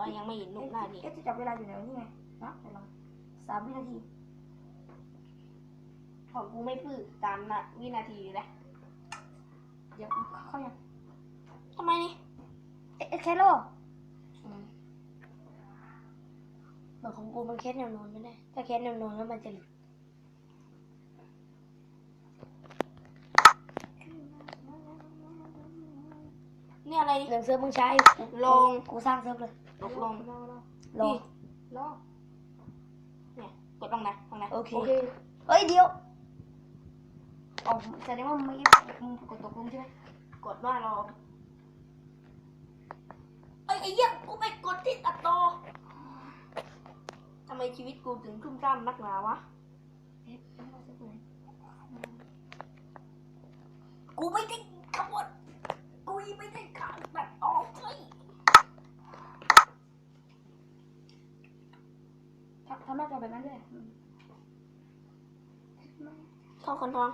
ว่ายังไม่เห็นรูปหน้านี่เอ๊ะจะจับเวลาอยู่ไหนวะนี่ไงนะเดี๋ยวลองสามวินาทีของกูไม่พื้ตามนะวินาทีอยู่แล้วเดี๋ยวเข้ายังทำไมนี่เอ๊ะเอ๊ะแคโร่เหมือนของกูมันแค่แนวนอนไม่ได้ถ้าแค่แนวนอนแล้วมันจะหลุดเนี่ยอะไรหนังเซิร์ฟมึงใช้ลงกูสร้างเซิร์ฟเลย ลงลงรอรอลงรอเนี่ยกดตรงไหนตรงไหนโอเคโอเคเฮ้ยเดี๋ยวอ๋อแสดงว่าเมื่อกี้มึงกดตกลงใช่ไหมกดว่ารอเอ้ยไอ้เหี้ยกูไปกดที่ตัดต่อทำไมชีวิตกูถึงทุ่มท่ามนักหนาวะเอ๊ะไม่ว่าจะเปิดกูไม่ได้ขบวนกูยังไม่ได้ขาดแบบออกเลย ทำทำหน้า จอแบบนั้นด้วยอืมเข้าคนทอง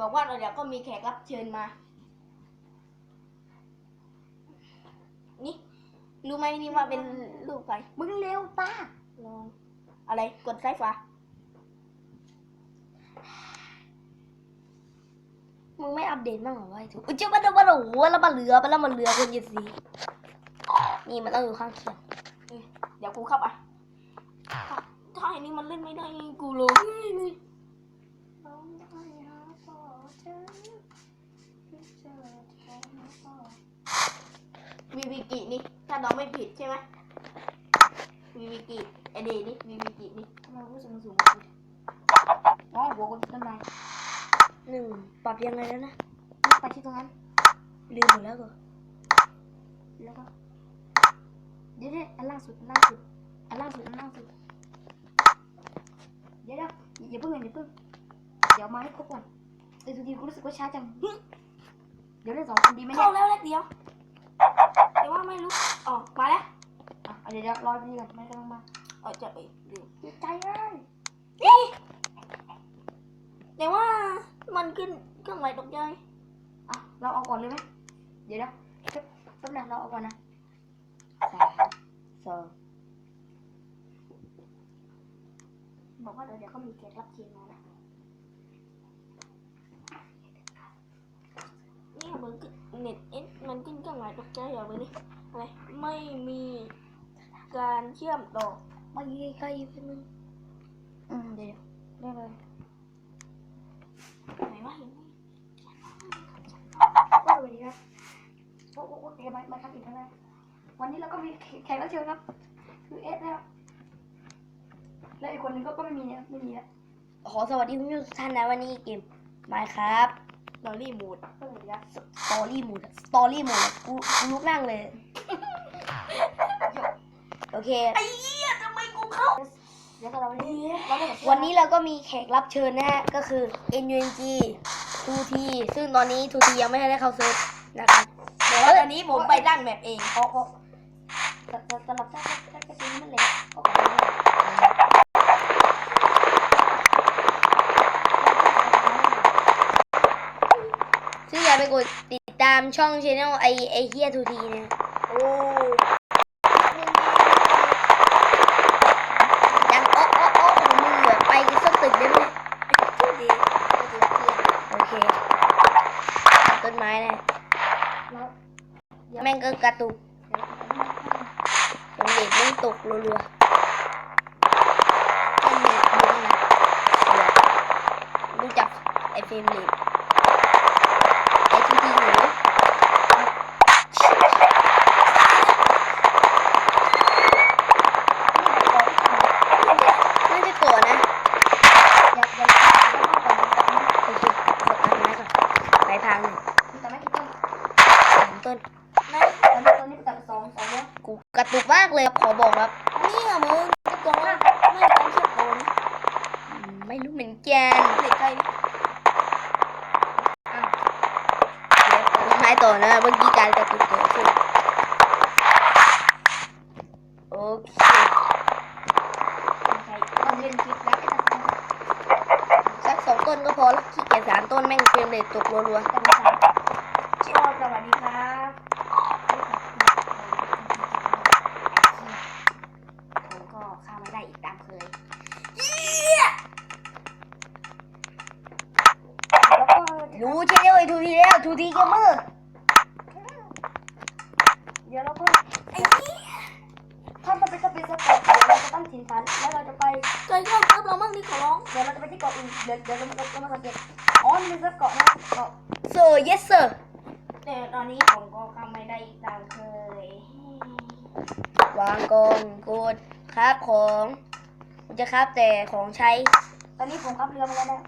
บอกว่าเราเดี๋ยวก็มีแขกรับเชิญมา นี่ รู้ไหมนี่ว่าเป็นลูกใครมึงเร็วตาลอง อะไร กดซ้ายฟ้ามึงไม่อัปเดตบ้างเหรอวะไอ้ถูกเจ้ามันต้องมาโอ้โหแล้วมันเหลือไปแล้วมันเหลือคนเยสีนี่มันต้องอยู่ข้างเคียงเดี๋ยวกูเข้าไป ถ้าไอ้นี่มันเล่นไม่ได้กูเลยร้องไห้หาพ่อเธอไม่เจอแทนพ่อวีวีกินี่ถ้าเราไม่ผิดใช่ไหมวีวีกิไอเดนี่วีวีกินี่ทำไมกูสูงสูงกว่ากูอ๋อหัวกูต้นไม้หนึ่งปรับยังไงแล้วนะไปที่ตรงนั้นลืมหมดแล้วก็แล้วก็เดี๋ยวเดี๋ยวอันล่างสุดอันล่างสุดอันล่างสุดอันล่างสุดเดี๋ยวเดี๋ยวอย่าเพิ่งอย่าเพิ่งเดี๋ยวมาให้ครบก่อนเอ้ยทุกทีกูรู้สึกว่าช้าจังเดี๋ยวเล่นสองคนดีไหมเนี่เข้ายแล้วเล็กเดียวแต่ว่าไม่รู้อ๋อมาแล้วอะเอาเดี๋ยวเดี๋ยวรอดีก่อนไม่กำลังมาเออจะเอ้ยลืมดีใจเลยแต่ว่ามันขึ้นเครื่องหมายตกใจอะเราเอาก่อนเลยไหมเดี๋ยวเดี๋ยวแป๊บแป๊บนึงเราเอาก่อนนะสามสอง บอกว่าเดี๋ยวเดี๋ยวเขามีแขกรับเชิญมานะเนี่ยมันขึ้นเน็ตเอ็นมันขึ้นเครื่องหมายตกใจอย่างนี้อะไรไม่มีการเชื่อมต่อไม่ใกล้ๆไปมึงอืมเดี๋ยวเดี๋ยวได้เลยไหนวะเห็นไหมก็สวัสดีครับโอ้โหโอเคมามาทำอีกแล้วนะวันนี้เราก็มีแขกรับเชิญครับคือเอสนะครับ แล้วอีกคนนึงก็ก็ไม่มีนะไม่มีแล้วขอสวัสดีคุณผู้ชมทุกท่านนะวันนี้เกมมาครับเรารีมูดก็สวัสดีครับสตอรี่หมูดสตอรี่หมูดกูกูลุกนั่งเลย โอเค ไอ้เหี้ยทำไมกูเข้าเดี๋ยวก็เราวันนี้เราไม่กับวันนี้เราก็มีแขกรับเชิญนะฮะ ก็คือ NUNG 2T ซึ่งตอนนี้ 2T ยังไม่ได้เข้าเซิร์ฟนะครับเดี๋ยวตอนนี้ผมไปตั้งแบบเองเพราะเพราะสสสลับแค่แค่แค่ชิ้นมันเล็กก็ขอโทษด้วย ซึ่งอย่า ไปกดติดตามช่องช anel ไอไอเฮีย 2T นะโอ้ดังโอ๊ะโอ๊ะโอ๊ะของมึงเหลือไปสักตึกได้ไหมชื่อดีก็คือเพียงโอเคตัดต้นไม้นะแล้วแม่งก็กระตุกสมเด็จแม่งตกรัวๆไอเน็ตมึงนะเดี๋ยวรู้จักไอเฟรมเน็ตไอทีทีหนูน่าจะโกรธนะ อยากอยากแล้วก็ก่อน โอเคกดตัดไม้ก่อนไปพังหนึ่ง แต่ไม่คิดต้น สามต้น ไม่ ตอนนี้ตอนนี้ตัดสองสองแล้ว กูก ระตุกมากเลยขอบอกครับเนี่ยมึงจะกดว่าไม่กรเชื่อมต่อนี่อืมไม่รู้เหมือนกันเด็กใครไม้ต่อนะเมื่อกี้การกระตุกเกิดขึ้นโอเคใครตอนเล่นคลิปแล้วสักสองต้นก็พอแล้วขี้เกียจสามต้นแม่งเฟรมเรทตกรัวแต่ไม่ใช่ก็สวัสดีครับ ทูทีเกมเมอร์เดี๋ยวเราก็ไอ้นี่ถ้าจะไปจะไปสเกาะเดี๋ยวเราจะตั้งถิ่นฐานแล้วเราจะไปเคยเข้าเซิร์ฟเราบ้างดิขอร้องเดี๋ยวเราจะไปที่เกาะอื่นเดี๋ยวเดี๋ยวเราเราเรามาสังเกตอ๋อมันเป็นเกาะนะเกาะเซอร์ yes sir แต่ตอนนี้ผมก็เข้าไม่ได้อีกตามเคยวางกองกดคราบของกูจะคราบแต่ของใช้ ตอนนี้ผมขับเรือมาแล้วนะ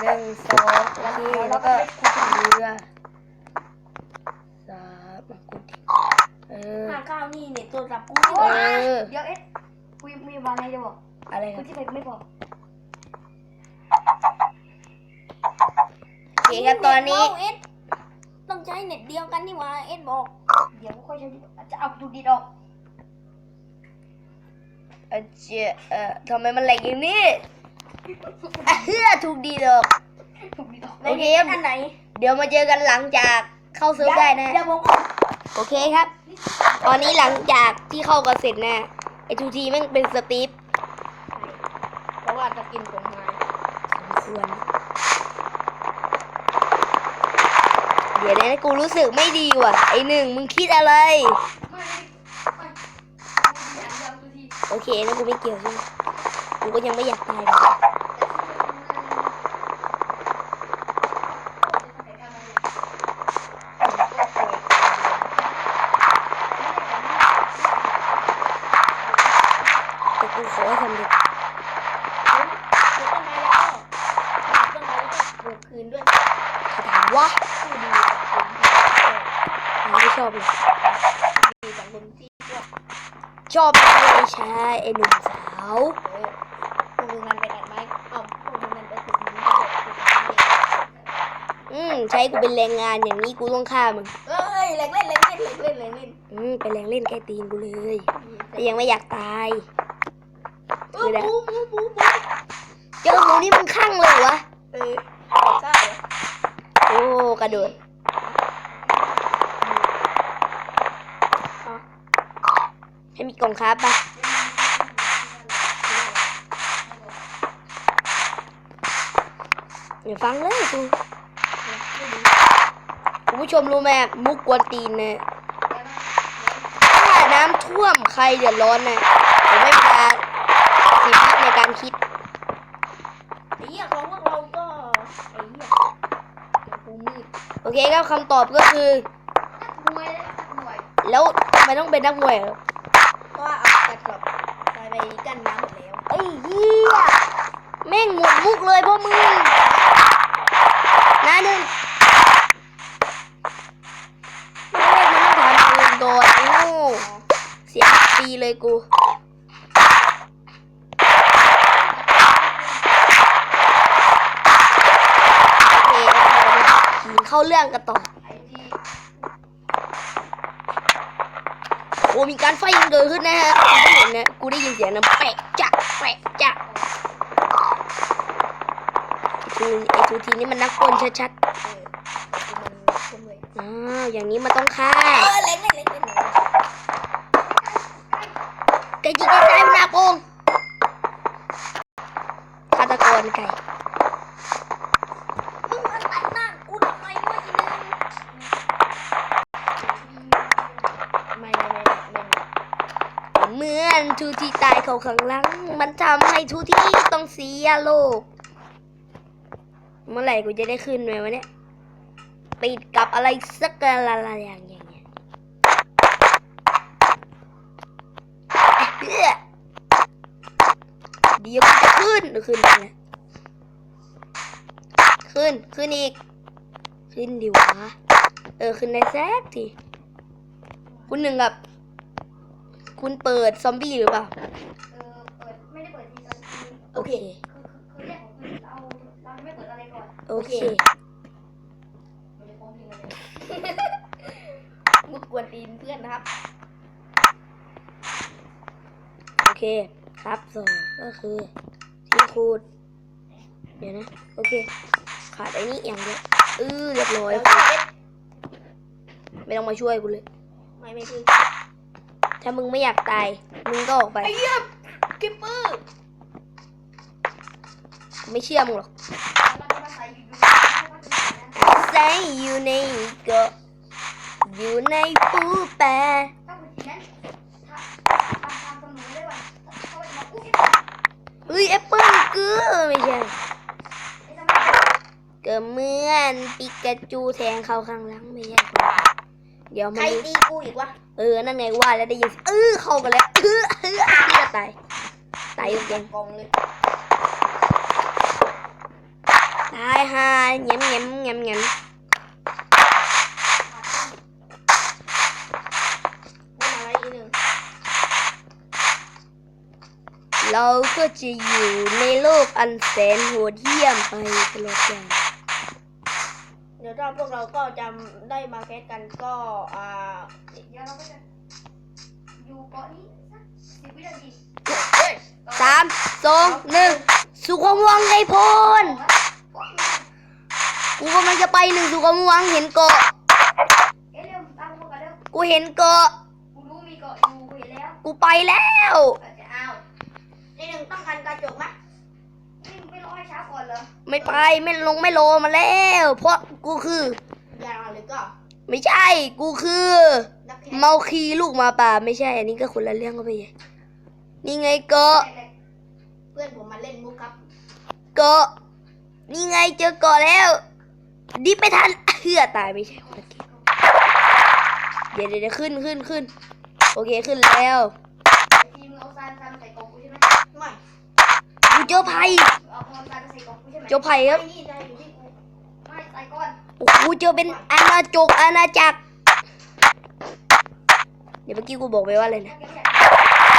หนึ่งสองโอเคแล้วก็เรือสามกูทีเออห้าเก้านี่เนี่ยตัวจับกูเออเดี๋ยวเอ๊ะคุยมีวางไงจะบอกอะไรคคุรัยบที่ไหนไม่บอกโอเคครับตอนนี้ เอ็ดต้องใช้เน็ตเดียวกันนี่หว่าเอ็ดบอกเดี๋ยวค่อยใช้จะเอาดูดีดออกเออเจเออทำไมมันแหลกอย่างนี้อะ เฮือถูกดีดอกถูกดีดออกโอเคครับอันไหน เดี๋ยวมาเจอกันหลังจากเข้าเซิร์ฟได้นะ เดี๋ยวผมโอเคครับ ตอนนี้หลังจากที่เข้ากันเสร็จนะไอทูทีแม่งเป็นสตีฟเพราะว่าจะกินผมมาสมควรเดี๋ยวนะกูรู้สึกไม่ดีว่ะ ไอหนึ่งมึงคิดอะไรไม่ไม่ไม่อย่างเดียวดูทีโอเคนะกูไม่เกี่ยวใช่ไหมกูก็ยังไม่อยากตาย ขอให้คนเดียวปลูกต้นไม้แล้วก็ตัดต้นไม้แล้ก็ปกคืนด้วยคาถามว่าผู้ดีกับคนที่ไม่ชอบเลยดีกับคนที่ชอบชอบไม่ใช่ไอ้หนุ่มสาวคุณงานไปตัดไม้เอาปลูกมันไปปลูกมันไปปลูกอืมใช้กูเป็นแรงงานอย่างนี้กูต้องฆ่ามึงเอ้ยแรงเล่นแรงเล่นแรงเล่นแรงเล่นอืมเป็นแรงเล่นแก้ตีนกูเลยแต่ยังไม่อยากตาย เออหมูหมูหมูหมูเจอหมูนี่มึงข้างเลยวะเออเอาข้าวเหรอโอ้กระโดดให้มีกล่องครับปะอย่าฟังเลยกูคุณผู้ชมรู้ไหมมุกกวนตีนเนี่ยถ้าน้ำท่วมใครเดือดร้อนเนี่ยผมไม่พา สิทธิในการคิดไอ้เหี้ยของพวกเราก็ไอ้เหี้ยเดี๋ยวกูมืดโอเคครับคำตอบก็คือมวยเลยมวย แล้วทำไมต้องเป็นนักมวยเหรอก็เอากระสอบไปไปกันน้ำหมดแล้วไอ้เหี้ยแม่งหมดมุกเลยพวกมึงนะหนึ่งแม่งมันต้องทำปืนโดนโอ้เสียฟรีเลยกู เข้าเรื่องกันต่อโอ้มีการไฟกันเกิดขึ้นนะฮะกูได้เห็นนะกูได้ยินเสียงนะแปะจักแปะจักไอ้ทูไอทูทีนี่มันนักปนชัดเออกูมันคนเลยๆอ้าวอย่างนี้มันต้องฆ่าไก่จีไก่ตายมันนาโกงฆาตกรไก่ เขาข้งลังมันทำให้ทูที่ต้องเสียโลก เมื่อไหร่กูจะได้ขึ้นไหมวะเนี่ยติดกับอะไรสักอะไรอย่างเงี้ยเดี๋ยวจะขึ้นหรือขึ้นไปนะขึ้น ขึ้นอีก ขึ้นดิวะ เออ ขึ้นได้แซกทีคุณหนึ่งกับ คุณเปิดซอมบี้หรือเปล่า เออเปิดไม่ได้เปิดทีตอนคือโอเค คือคือแรกของคือเราเราจะไม่เปิดอะไรก่อนโอเคเราจะฟ้องเพลงเลยมึงกวนตีนเพื่อนนะครับ โอเค ครับสองก็คือที่คูดเดี๋ยวนะ โอเค ขาดไอ้นี้อย่างเดียวเออเรียบร้อยเดี๋ยวกูเอ็ดไม่ต้องมาช่วยกูเลย ไม่ไม่คือ ถ้ามึงไม่อยากตาย มึงก็ออกไป ไอ้เหี้ยกิปเปอร์ไม่เชื่อมึงหรอกเราจะมาใส่อยู่ๆเราจะมาใส่นะเซใจอยู่ในเกาะอยู่ในปูแปรถ้าคุณจีนั้นถ้าทำตามเสมอได้ป่ะเขาจะมาอุ้ยเฮ้ยแอปเปิ้ลกือไม่ใช่ไอ้ทำไมก็เหมือนปิกาจูแทงเข้าข้างหลังไม่ใช่คนเดี๋ยวใครมันตีกูอีกวะ เออ นั่นไงว่าแล้วได้ยินเออเข้ากันแล้วเออเออพี่จะตาย ตายอยู่เกงกองเลย ตายฮาเงี้ยมเงี้ยมเงี้ยมเงี้ยมเราก็จะอยู่ในโลกอันแสนโหดเหี้ยมไปตลอดกาลเดี๋ยวถ้าพวกเราก็จะได้มาแคสกันก็อ่า ดี๋ยวเราก็จะอยู่เกาะนี้สักสิบวินาทีสามสองหนึ่งสุขวังไงพลกูกำลังจะไปหนึ่งสุขวังเห็นเกาะเอ๊ะเร็วตามพวกกันเร็วกูเห็นเกาะกูรู้มีเกาะอยู่กูเห็นแล้วกูไปแล้วแต่จะเอาในหนึ่งต้องการกระจกไหมไม่ไม่รอให้เช้าก่อนเหรอไม่ไปไม่ลงไม่โลมาแล้ว เพราะกูคืออย่าหรือก็ไม่ใช่กูคือ นักแคสเมาคีลูกหมาป่าไม่ใช่ อันนี้ก็คนละเรื่องก็ไปใหญ่นี่ไงเกาะแรกเพื่อนผมมาเล่นมุกครับ เกาะนี่ไงเจอเกาะแล้ว ดิบไปทันเฮือตายไม่ใช่คนละเกมเดี๋ยวเดี๋ยวเดี๋ยวขึ้นขึ้นขึ้นโอเคขึ้นแล้วๆไอ้ทีมเอาซานซานมาใส่กล่องกูใช่ไหมไม่กูเจอไผ่เอาพรซานมาใส่กล่องกูใช่ไหมเจอไผ่ครับไอ้นี่ได้อยู่ที่กูไม่ใส่ก่อนโอ้โหเจอเป็นอาณาจกอาณาจักร เดี๋ยวเมื่อกี้กูบอกไปว่าอะไรนะถ้าแก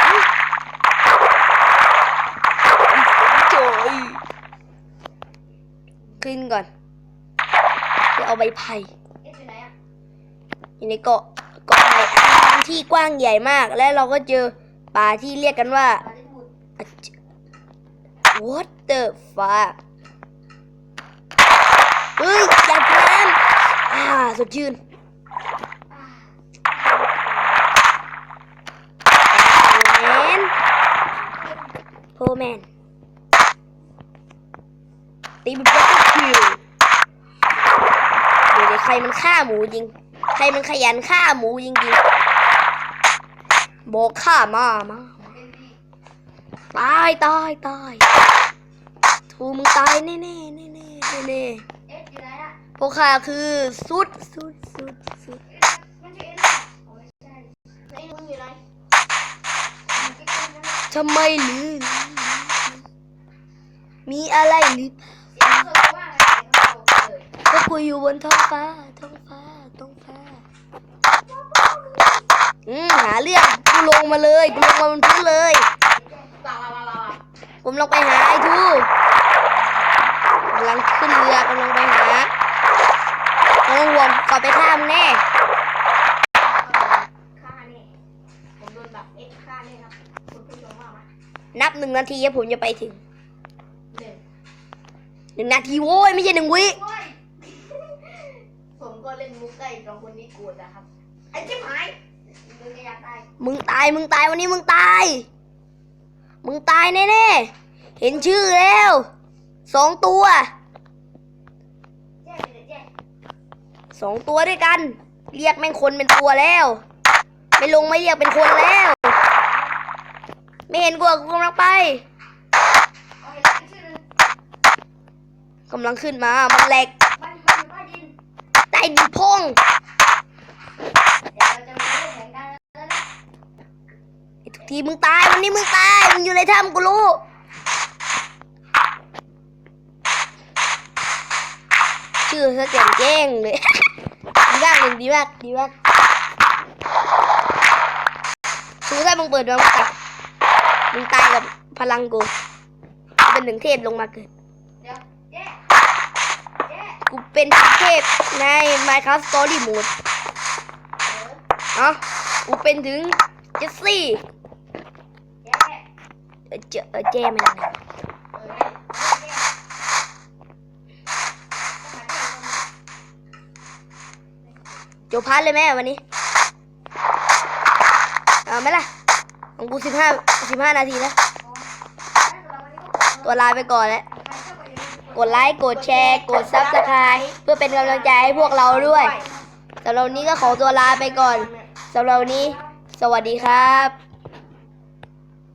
ไม่อยากโจยขึ้นก่อนเดี๋ยวเอาใบไผ่เอ๊ะอยู่ไหนอะอยู่ในเกาะเกาะไผ่อันที่กว้างใหญ่มาก และเราก็เจอป่าที่เรียกกันว่าปาเล่นบุญ What the fuck เฮ้ยอยากน้ำอ่าสดชื่น อ่า แมนโพ แมนตีเป็นบัตคิวเดี๋ยวเดี๋ยวใครมันฆ่าหมูจริง ใครมันขยันฆ่าหมูจริงๆบอกฆ่ามามาเป็นดีตายตายตายทูมึงตายแน่แน่แน่แน่แน่เอ๊ะอยู่ไหนอะพวกข้าคือสุดสุดสุด ทำไมหรือ มีอะไรหรือเสียงสดมากเลยเสียงสดเลยก็กูอยู่บนท้องฟ้า ท้องฟ้า ท้องฟ้า อืมหาเรื่องกูลงมาเลย กูลงมาบนพื้นเลย ผมลงไปหาไอ้ทูกำลังขึ้นเรือกำลังไปหาต้องห่วงกลับไปฆ่ามแน่ ฆ่าแน่ผมโดน แบบเอ็กฆ่าแน่ครับคุณผู้ชมว่าไหมนับหนึ่งนาทีแล้วผมจะไปถึงหนึ่งหนึ่งนาทีโว้ยไม่ใช่หนึ่งวิ โอ้ย ผมก็เล่นมุกได้สองคนนี้กูนะครับ ไอ้ชิบหายมึงจะอยากตายมึงตายมึงตายวันนี้มึงตาย มึงตายแน่ๆเห็นชื่อแล้วสองตัวแย่เด็ดแย่สองตัวด้วยกัน เรียกแม่งคนเป็นตัวแล้ว ไม่ลงไม่เรียกเป็นคนแล้ว ไม่เห็นกูอะกูกำลังไปกชื่อหนึงกำลังขึ้นมา มันแหลกมันมันอยู่ใต้ดินพงไอ้ทุกทีมึงตาย วันนี้มึงตาย มึงอยู่ในถ้ำกูรู้ชื่อซะแจ่มแจ้งเลย ดีมากเลยดีมาก ดีมากชูถ้ามึงเปิดดวงตา มึงตายกับพลังกู เป็นหนึ่งเทพลงมาเกิดเดี๋ยวแย่แย่กูเป็นเทพใน Minecraft Story Mode เอ้ากูเป็นถึงเจสซี่เจเอเจไม่ได้นะเออแย่ต้องหาที่ลงโจพันเลยไหมวันนี้ เอาไหมล่ะ ของกูสิบห้าสิบห้านาทีแล้วอ๋อแล้วสำหรับวันนี้ก็ขอตัวลาไปก่อนแล้วใครชอบก็อย่าลืมกดกดไลค์ กดแชร์ กดซับสไครต์เพื่อเป็นกำลังใจให้พวกเราด้วยสำหรับวันนี้ก็ขอตัวลาไปก่อนสำหรับวันนี้ สวัสดีครับ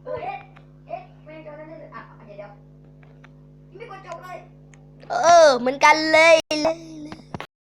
เออเอ๊ะเอ๊ะไม่ได้จบแล้วเนี่ยอะเดี๋ยวเดี๋ยวยังไม่กดจบเลยเออเหมือนกันเลย